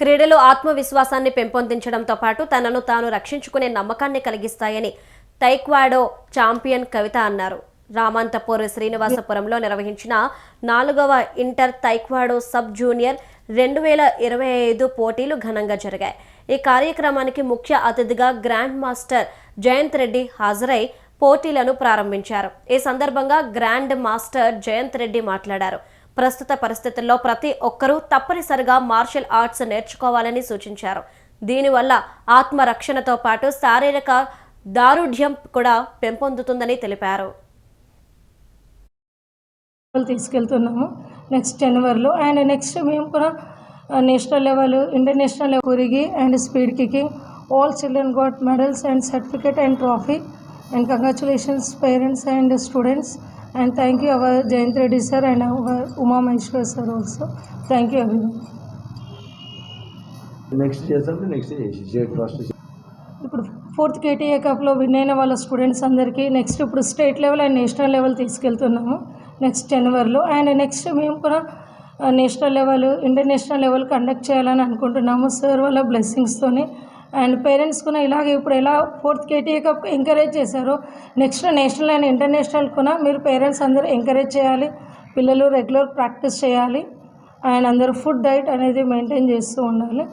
క్రీడలు ఆత్మవిశ్వాసాన్ని పెంపొందించడంతో పాటు తనను తాను రక్షించుకునే నమ్మకాన్ని కలిగిస్తాయని తైక్వాడో ఛాంపియన్ కవిత అన్నారు. రామంతపూర్ శ్రీనివాసపురంలో నిర్వహించిన నాలుగవ ఇంటర్ తైక్వాడో సబ్ జూనియర్ రెండు వేల ఇరవై ఐదు పోటీలు ఘనంగా జరిగాయి. ఈ కార్యక్రమానికి ముఖ్య అతిథిగా గ్రాండ్ మాస్టర్ జయంత్ రెడ్డి హాజరై పోటీలను ప్రారంభించారు. ఈ సందర్భంగా గ్రాండ్ మాస్టర్ జయంత్ రెడ్డి మాట్లాడారు. ప్రస్తుత పరిస్థితుల్లో ప్రతి ఒక్కరూ తప్పనిసరిగా మార్షల్ ఆర్ట్స్ నేర్చుకోవాలని సూచించారు. దీనివల్ల ఆత్మరక్షణతో పాటు శారీరక దారుఢ్యం కూడా పెంపొందుతుందని తెలిపారు. తీసుకెళ్తున్నాము నెక్స్ట్ జనవరిలో అండ్ నెక్స్ట్ మేము కూడా national level international level ఉరిగి and speed kicking all children got medals and certificate and trophy and congratulations parents and students and thank you our Jayanth Reddy sir and our Uma Maheshwar sir also thank you ఎవరి next next ఇప్పుడు fourth KTA కప్లో win అయిన వాళ్ళ students అందరికీ next ఇప్పుడు state level and national level తీసుకెళ్తున్నాము. Next జనవరిలో and next మేము కూడా national level international level conduct చేయాలని అనుకుంటున్నాము. సార్ వాళ్ళ బ్లెస్సింగ్స్తోని అండ్ పేరెంట్స్ కూడా ఇలాగే ఇప్పుడు ఎలా ఫోర్త్ కేటీఏ కప్ ఎంకరేజ్ చేశారో నెక్స్ట్ నేషనల్ అండ్ ఇంటర్నేషనల్ కూడా మీరు పేరెంట్స్ అందరూ ఎంకరేజ్ చేయాలి. పిల్లలు రెగ్యులర్ ప్రాక్టీస్ చేయాలి. అండ్ అందరూ ఫుడ్ డైట్ అనేది మెయింటైన్ చేస్తూ ఉండాలి.